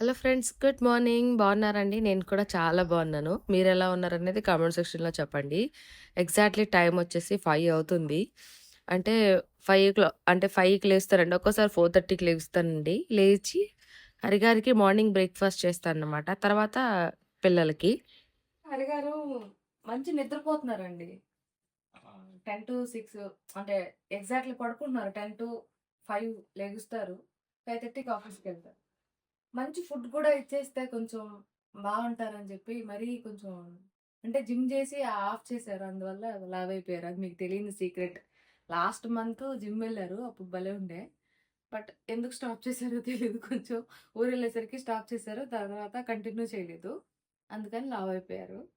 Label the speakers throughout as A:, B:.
A: Hello friends good morning. బాగున్నారండి? నేను కూడా చాలా బాగున్నాను. మీరు ఎలా ఉన్నారనేది కామెంట్ సెక్షన్లో చెప్పండి. ఎగ్జాక్ట్లీ టైం వచ్చేసి ఫైవ్ అవుతుంది. అంటే ఫైవ్ క్లా అంటే ఫైవ్కి లేస్తారండి ఒక్కోసారి ఫోర్ థర్టీకి లేస్తానండి. లేచి హరిగారికి మార్నింగ్ బ్రేక్ఫాస్ట్ చేస్తాను అనమాట తర్వాత పిల్లలకి. హరిగారు మంచి నిద్రపోతున్నారండి. టెన్ టు సిక్స్ అంటే ఎగ్జాక్ట్లీ పడుకుంటున్నారు. టెన్ టు ఫైవ్ లెగుస్తారు. ఫైవ్ థర్టీకి ఆఫీస్కి వెళ్తారు. మంచి ఫుడ్ కూడా ఇచ్చేస్తే కొంచెం బాగుంటారని చెప్పి మరీ కొంచెం అంటే జిమ్ చేసి ఆఫ్ చేశారు. అందువల్ల లావ్ అయిపోయారు. అది మీకు తెలియని సీక్రెట్. లాస్ట్ మంత్ జిమ్ వెళ్ళారు. అప్పుడు భలే ఉండే. బట్ ఎందుకు స్టాప్ చేశారో తెలియదు. కొంచెం ఊరు వెళ్ళేసరికి స్టాప్ చేశారు. తర్వాత కంటిన్యూ చేయలేదు. అందుకని లావ్ అయిపోయారు.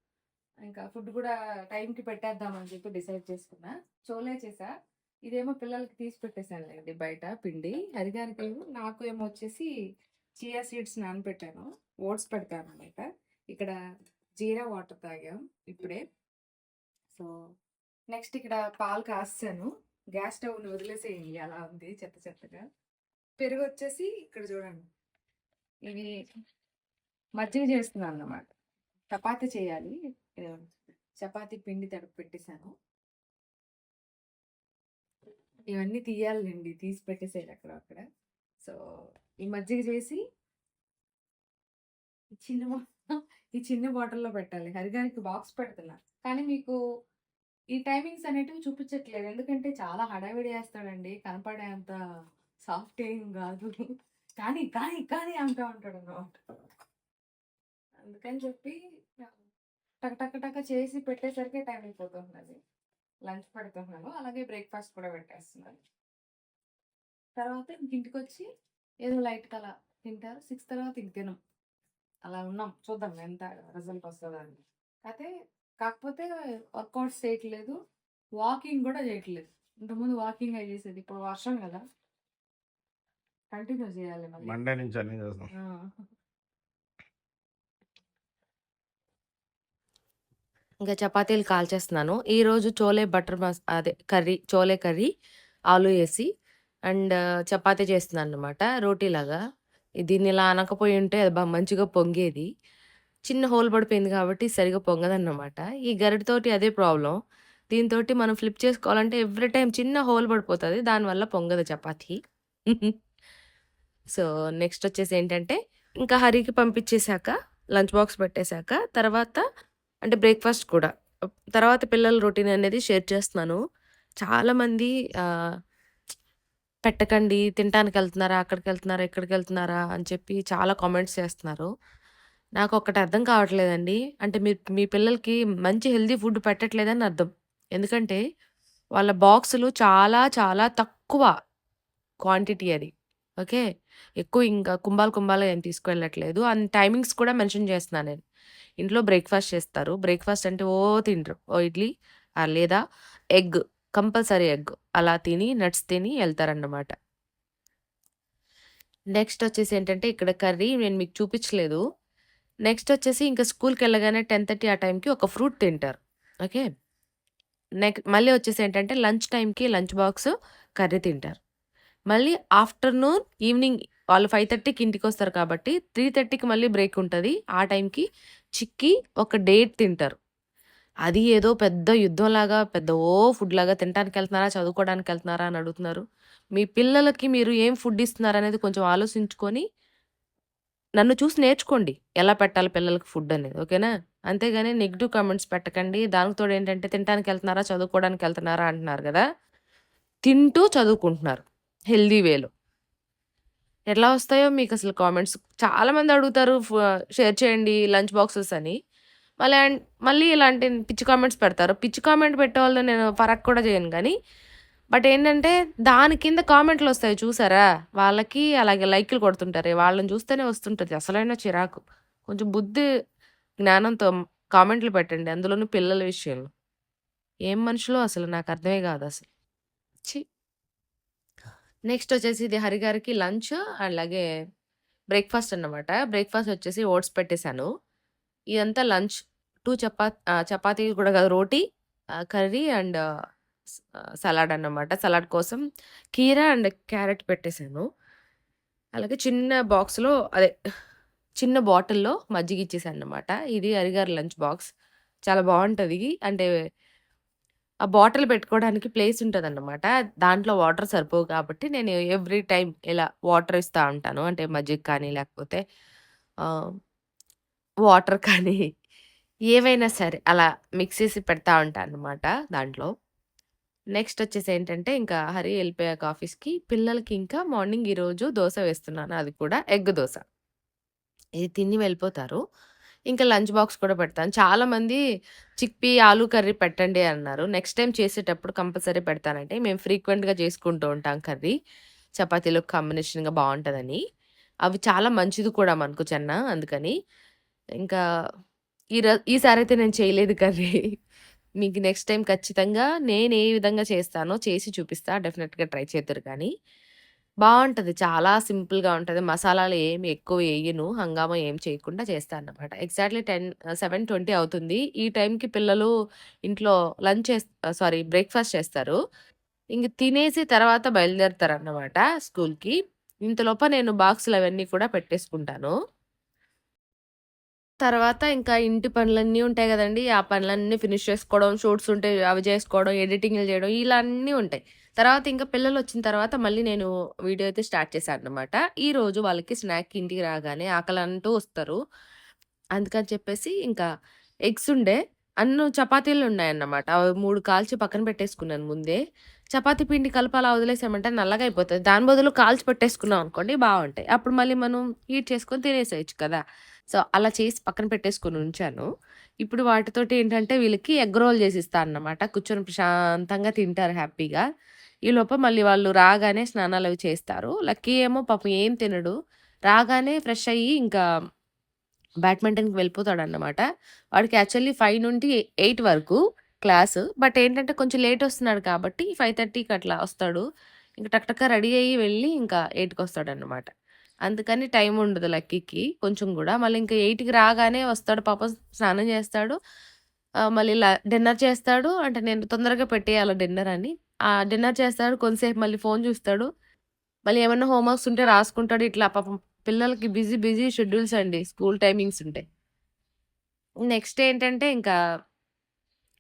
A: ఇంకా ఫుడ్ కూడా టైంకి పెట్టేద్దామని చెప్పి డిసైడ్ చేసుకున్నా. చోలే చేసా ఇదేమో పిల్లలకి తీసి పెట్టేశానులేండి బయట పిండి. హరిగారికి ఏమో నాకు ఏమో వచ్చేసి చియా సీడ్స్ నానబెట్టాను. ఓట్స్ పెడతాను అనమాట ఇక్కడ జీరా వాటర్ తాగాం ఇప్పుడే. సో నెక్స్ట్ ఇక్కడ పాలు కాస్తాను. గ్యాస్ స్టవ్ని వదిలేసేయండి అలా ఉంది చెత్త చెత్తగా. పెరుగు వచ్చేసి ఇక్కడ చూడండి. ఇవి మజ్జిగ చేస్తున్నాను అన్నమాట చపాతి చేయాలి. చపాతి పిండి తడుపు పెట్టేశాను. ఇవన్నీ తీయాలండి తీసి పెట్టేసేయాలి అక్కడ అక్కడ సో ఈ మజ్జిగ చేసి ఈ చిన్న ఈ చిన్న బాటిల్లో పెట్టాలి. హరిగారికి బాక్స్ పెడుతున్నా. కానీ మీకు ఈ టైమింగ్స్ అనేటివి చూపించట్లేదు. ఎందుకంటే చాలా హడావిడి వేస్తాడండి కనపడే అంత సాఫ్ట్ ఏం కాదు. కానీ కానీ కానీ అంటూ ఉంటాడు అనమాట అందుకని చెప్పి టక్ టక టక్ చేసి పెట్టేసరికి టైం అయిపోతున్నది లంచ్ పెడుతున్నాను. అలాగే బ్రేక్ఫాస్ట్ కూడా పెట్టేస్తున్నాను. తర్వాత ఇంక ఇంటికి వచ్చి ఏదో లైట్ అలా తింటారు. సిక్స్ తర్వాత ఇంక తినం. అలా ఉన్నాం. చూద్దాం ఎంత రిజల్ట్ వస్తుందో అని. అయితే కాకపోతే వర్కౌట్స్ చేయట్లేదు. వాకింగ్ కూడా చేయట్లేదు. ఇంతకుముందు వాకింగ్ అయి చేసేది. ఇప్పుడు వర్షం కదా. కంటిన్యూ చేయాలి
B: మండే నుంచి అన్ని చేస్తాం.
A: ఆ. ఇంకా చపాతీలు కాల్చేస్తున్నాను. ఈరోజు చోలే బటర్ మస్ అదే కర్రీ చోలే కర్రీ ఆలు వేసి అండ్ చపాతీ చేస్తున్నాను అనమాట రోటీలాగా దీన్ని ఇలా అనకపోయి ఉంటే అది బాగా మంచిగా పొంగేది. చిన్న హోల్ పడిపోయింది కాబట్టి సరిగా పొంగదన్నమాట. ఈ గరిటతోటి అదే ప్రాబ్లం. దీంతో మనం ఫ్లిప్ చేసుకోవాలంటే ఎవ్రీ టైం చిన్న హోల్ పడిపోతుంది దానివల్ల పొంగదు చపాతీ. సో నెక్స్ట్ వచ్చేసి ఏంటంటే ఇంకా హరికి పంపించేశాక లంచ్ బాక్స్ పెట్టేశాక తర్వాత అంటే బ్రేక్ఫాస్ట్ కూడా. తర్వాత పిల్లల రొటీన్ అనేది షేర్ చేస్తున్నాను. చాలామంది పెట్టకండి తినటానికి వెళ్తున్నారా అక్కడికి వెళ్తున్నారా ఇక్కడికి వెళ్తున్నారా అని చెప్పి చాలా కామెంట్స్ చేస్తున్నారు. నాకు ఒక్కటి అర్థం కావట్లేదండి. అంటే మీ మీ పిల్లలకి మంచి హెల్దీ ఫుడ్ పెట్టట్లేదని అర్థం. ఎందుకంటే వాళ్ళ బాక్సులు చాలా చాలా తక్కువ క్వాంటిటీ అది. ఓకే? ఎక్కువ ఇంకా కుంభాలు కుంభాలు ఏం తీసుకువెళ్ళట్లేదు. అండ్ టైమింగ్స్ కూడా మెన్షన్ చేస్తున్నాను నేను. ఇంట్లో బ్రేక్ఫాస్ట్ చేస్తారు. బ్రేక్ఫాస్ట్ అంటే ఓ తింటారు ఓ ఇడ్లీ లేదా ఎగ్. Compulsory egg. అలా తిని నట్స్ తిని వెళ్తారన్నమాట. నెక్స్ట్ వచ్చేసి ఏంటంటే ఇక్కడ కర్రీ నేను మీకు చూపించలేదు. నెక్స్ట్ వచ్చేసి ఇంకా స్కూల్కి వెళ్ళగానే టెన్ థర్టీ ఆ టైంకి ఒక ఫ్రూట్ తింటారు. ఓకే? నెక్స్ట్ మళ్ళీ వచ్చేసి ఏంటంటే లంచ్ టైంకి లంచ్ బాక్స్ కర్రీ తింటారు. మళ్ళీ ఆఫ్టర్నూన్ ఈవినింగ్ వాళ్ళు ఫైవ్ థర్టీకి ఇంటికి వస్తారు కాబట్టి త్రీ థర్టీకి మళ్ళీ బ్రేక్ ఉంటుంది. ఆ టైంకి చిక్కి ఒక డేట్ తింటారు. అది ఏదో పెద్ద యుద్ధంలాగా పెద్ద ఓ ఫుడ్ లాగా తినడానికి వెళ్తున్నారా చదువుకోవడానికి వెళ్తున్నారా అని అడుగుతున్నారు. మీ పిల్లలకి మీరు ఏం ఫుడ్ ఇస్తున్నారు అనేది కొంచెం ఆలోచించుకొని నన్ను చూసి నేర్చుకోండి ఎలా పెట్టాలి పిల్లలకి ఫుడ్ అనేది ఓకేనా? అంతేగాని నెగిటివ్ కామెంట్స్ పెట్టకండి. దానికి తోడు ఏంటంటే తినడానికి వెళ్తున్నారా చదువుకోవడానికి వెళ్తున్నారా అంటున్నారు కదా. తింటూ చదువుకుంటున్నారు హెల్దీ వేలో. ఎట్లా వస్తాయో మీకు అసలు కామెంట్స్. చాలా మంది అడుగుతారు షేర్ చేయండి లంచ్ బాక్సెస్ అని. మళ్ళీ మళ్ళీ ఇలాంటి పిచ్చి కామెంట్స్ పెడతారు. పిచ్చి కామెంట్ పెట్టేవాళ్ళు నేను పరక్ కూడా చేయను కానీ బట్ ఏంటంటే దాని కింద కామెంట్లు వస్తాయి చూసారా? వాళ్ళకి అలాగే లైక్లు కొడుతుంటారు. వాళ్ళని చూస్తేనే వస్తుంటుంది. అసలైన చిరాకు. కొంచెం బుద్ధి జ్ఞానంతో కామెంట్లు పెట్టండి. అందులోనూ పిల్లల విషయంలో. ఏం మనుషులు అసలు నాకు అర్థమే కాదు అసలు. ఛీ. నెక్స్ట్ వచ్చేసి ఇది హరిగారికి లంచ్ అలాగే బ్రేక్ఫాస్ట్ అన్నమాట. బ్రేక్ఫాస్ట్ వచ్చేసి ఓట్స్ పెట్టేశాను. ఇదంతా లంచ్ టూ చపా చపాతీ కూడా కాదు రోటీ కర్రీ అండ్ సలాడ్ అన్నమాట సలాడ్ కోసం కీరా అండ్ క్యారెట్ పెట్టేశాను అలాగే చిన్న బాక్స్లో అదే చిన్న బాటిల్‌లో మజ్జిగ ఇచ్చేసానన్నమాట. ఇది అరిగారు లంచ్ బాక్స్. చాలా బాగుంటుంది అంటే ఆ బాటిల్ పెట్టుకోవడానికి ప్లేస్ ఉంటుంది అనమాట దాంట్లో వాటర్ సరిపోవు కాబట్టి నేను ఎవ్రీ టైం ఇలా వాటర్ ఇస్తూ ఉంటాను. అంటే మజ్జిగ కానీ లేకపోతే వాటర్ కానీ ఏవైనా సరే అలా మిక్స్ చేసి పెడతా ఉంటానన్నమాట దాంట్లో. నెక్స్ట్ వచ్చేసి ఏంటంటే ఇంకా హరి వెళ్ళిపోయాక ఆఫీస్‌కి పిల్లలకి ఇంకా మార్నింగ్ ఈరోజు దోశ వేస్తున్నాను. అది కూడా ఎగ్ దోశ ఇది తిని వెళ్ళిపోతారు. ఇంకా లంచ్ బాక్స్ కూడా పెడతాను. చాలామంది చిక్పీ ఆలు కర్రీ పెట్టండి అన్నారు. నెక్స్ట్ టైం చేసేటప్పుడు కంపల్సరీ పెడతానంటే మేము ఫ్రీక్వెంట్‌గా చేసుకుంటూ ఉంటాం కర్రీ. చపాతీలోకి కాంబినేషన్‌గా బాగుంటుందని అవి చాలా మంచిది కూడా మనకు చెన్న అందుకని. ఇంకా ఈ ఈసారి అయితే నేను చేయలేదు కర్రీ. మీకు నెక్స్ట్ టైం ఖచ్చితంగా నేను ఏ విధంగా చేస్తానో చేసి చూపిస్తా. డెఫినెట్గా ట్రై చేద్దురు కానీ. బాగుంటుంది చాలా సింపుల్‌గా ఉంటుంది మసాలాలు ఏమి ఎక్కువ వేయను హంగామా ఏం చేయకుండా చేస్తాను అన్నమాట. ఎగ్జాక్ట్‌లీ టెన్ సెవెన్ ట్వంటీ అవుతుంది. ఈ టైంకి పిల్లలు ఇంట్లో లంచ్ సారీ బ్రేక్‌ఫాస్ట్ చేస్తారు. ఇంక తినేసి తర్వాత బయలుదేరుతారు అన్నమాట స్కూల్‌కి. ఇంతలోప నేను బాక్సులు అవన్నీ కూడా పెట్టేసుకుంటాను. తర్వాత ఇంకా ఇంటి పనులన్నీ ఉంటాయి కదండి ఆ పనులన్నీ ఫినిష్ చేసుకోవడం, షూట్స్ ఉంటే అవి చేసుకోవడం, ఎడిటింగ్‌లు చేయడం ఇలా అన్నీ ఉంటాయి. తర్వాత ఇంకా పిల్లలు వచ్చిన తర్వాత మళ్ళీ నేను వీడియో అయితే స్టార్ట్ చేశాను అన్నమాట ఈ ఈరోజు వాళ్ళకి స్నాక్ ఇంటికి రాగానే ఆకలి అంటూ వస్తారు. అందుకని చెప్పేసి ఇంకా ఎగ్స్ ఉండే, అన్ను చపాతీలు ఉన్నాయన్నమాట. అవి మూడు కాల్చి పక్కన పెట్టేసుకున్నాను ముందే. చపాతీ పిండి కలపాలా వదిలేసామంటే నల్లగా అయిపోతుంది దాని బదులు కాల్చి పెట్టేసుకున్నాం అనుకోండి బాగుంటాయి అప్పుడు మళ్ళీ మనం హీట్ చేసుకొని తినేసేయొచ్చు కదా! సో, అలా చేసి పక్కన పెట్టేసుకొని ఉంచాను. ఇప్పుడు వాటితోటి ఏంటంటే వీళ్ళకి ఎగ్ రోల్ చేసిస్తా అన్నమాట. కూర్చొని ప్రశాంతంగా తింటారు హ్యాపీగా. ఈ లోప మళ్ళీ వాళ్ళు రాగానే స్నానాలు అవి చేస్తారు. లక్కీ ఏమో పాపం ఏం తినడు. రాగానే ఫ్రెష్ అయ్యి ఇంకా బ్యాడ్మింటన్‌కి వెళ్ళిపోతాడన్నమాట. వాడికి యాక్చువల్లీ ఫైవ్ నుండి ఎయిట్ వరకు క్లాసు. బట్ ఏంటంటే కొంచెం లేట్ వస్తున్నాడు కాబట్టి 5:30కి అట్లా వస్తాడు. ఇంకా టక్ రెడీ అయ్యి వెళ్ళి ఇంకా 8కి వస్తాడన్నమాట. అందుకని టైం ఉండదు లక్కీకి కొంచెం కూడా మళ్ళీ ఇంకా ఎయిట్కి రాగానే వస్తాడు పాప స్నానం చేస్తాడు. మళ్ళీ ల డిన్నర్ చేస్తాడు. అంటే నేను తొందరగా పెట్టేయాలి డిన్నర్ అని. ఆ డిన్నర్ చేస్తాడు. కొంతసేపు మళ్ళీ ఫోన్ చూస్తాడు. మళ్ళీ ఏమైనా హోంవర్క్స్ ఉంటే రాసుకుంటాడు. ఇట్లా పాపం పిల్లలకి బిజీ బిజీ షెడ్యూల్స్ అండి. స్కూల్ టైమింగ్స్ ఉంటాయి. నెక్స్ట్ ఏంటంటే ఇంకా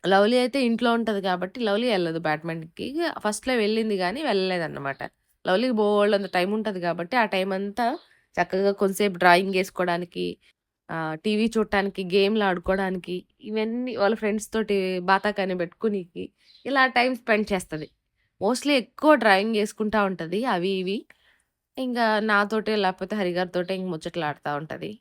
A: లవ్లీ అయితే ఇంట్లో ఉంటుంది కాబట్టి లవ్లీ వెళ్ళదు బ్యాడ్మింటన్‌కి. ఫస్ట్‌లో వెళ్ళింది గానీ వెళ్ళలేదన్నమాట. లవ్లీకి అంత టైం ఉంటుంది కాబట్టి ఆ టైం అంతా చక్కగా కొంతసేపు డ్రాయింగ్ వేసుకోవడానికి టీవీ చూడటానికి, గేమ్‌లు ఆడుకోవడానికి, ఇవన్నీ వాళ్ళ ఫ్రెండ్స్ తోటి బాతాకాని పెట్టుకోనీకి ఇలా టైం స్పెండ్ చేస్తుంది మోస్ట్‌లీ ఎక్కువ డ్రాయింగ్ ఏసుకుంటా ఉంటుంది అవి ఇవి. ఇంకా నాతోటే లేకపోతే హరిగారితో ఇంక ముచ్చకలాడుతూ ఉంటుంది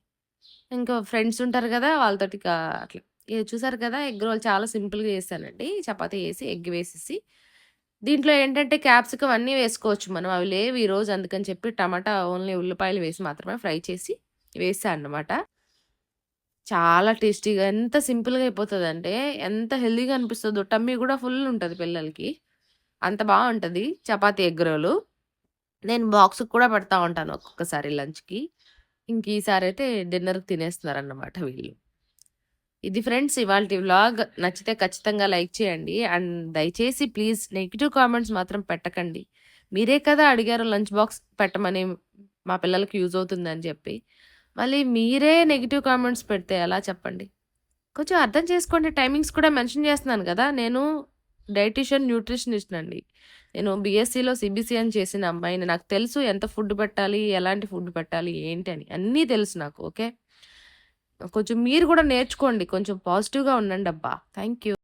A: ఇంకా ఫ్రెండ్స్ ఉంటారు కదా వాళ్ళతోటి ఇక అట్లా. ఇది చూసారు కదా! ఎగ్ రోల్ చాలా సింపుల్‌గా చేశానండి. చపాతీ వేసి ఎగ్ వేసేసి దీంట్లో ఏంటంటే క్యాప్సికమ్ అన్నీ వేసుకోవచ్చు మనం. అవి లేవు ఈరోజు అందుకని చెప్పి టమాటా ఓన్లీ ఉల్లిపాయలు వేసి మాత్రమే ఫ్రై చేసి వేసాను అన్నమాట. చాలా టేస్టీగా ఎంత సింపుల్‌గా అయిపోతుంది అంటే ఎంత హెల్దీగా అనిపిస్తుందో టమ్మీ కూడా ఫుల్ ఉంటుంది పిల్లలకి. అంత బాగుంటుంది చపాతీ ఎగ్ రోలు. నేను బాక్స్‌కి కూడా పెడతా ఉంటాను ఒక్కొక్కసారి లంచ్‌కి. ఇంక ఈసారి అయితే డిన్నర్ డిన్నర్‌కి తినేస్తున్నారన్నమాట వీళ్ళు. ఇది ఫ్రెండ్స్ ఇవాళ వ్లాగ్. నచ్చితే ఖచ్చితంగా లైక్ చేయండి. అండ్ దయచేసి ప్లీజ్ నెగిటివ్ కామెంట్స్ మాత్రం పెట్టకండి. మీరే కదా అడిగారు లంచ్ బాక్స్ పెట్టమని మా పిల్లలకి యూజ్ అవుతుందని చెప్పి. మళ్ళీ మీరే నెగిటివ్ కామెంట్స్ పెడితే ఎలా చెప్పండి? కొంచెం అర్థం చేసుకోండి. టైమింగ్స్ కూడా మెన్షన్ చేస్తున్నాను కదా నేను డైటీషియన్, న్యూట్రిషనిస్ట్‌నండి. నేను బీఎస్సీలో సీబీసీ అని చేసిన అమ్మాయిని. నాకు తెలుసు ఎంత ఫుడ్ పెట్టాలి, ఎలాంటి ఫుడ్ పెట్టాలి, ఏంటి అని. అన్నీ తెలుసు నాకు. ఓకే. కొంచెం మీరు కూడా నేర్చుకోండి. కొంచెం పాజిటివ్‌గా ఉండండి అబ్బా థ్యాంక్ యూ.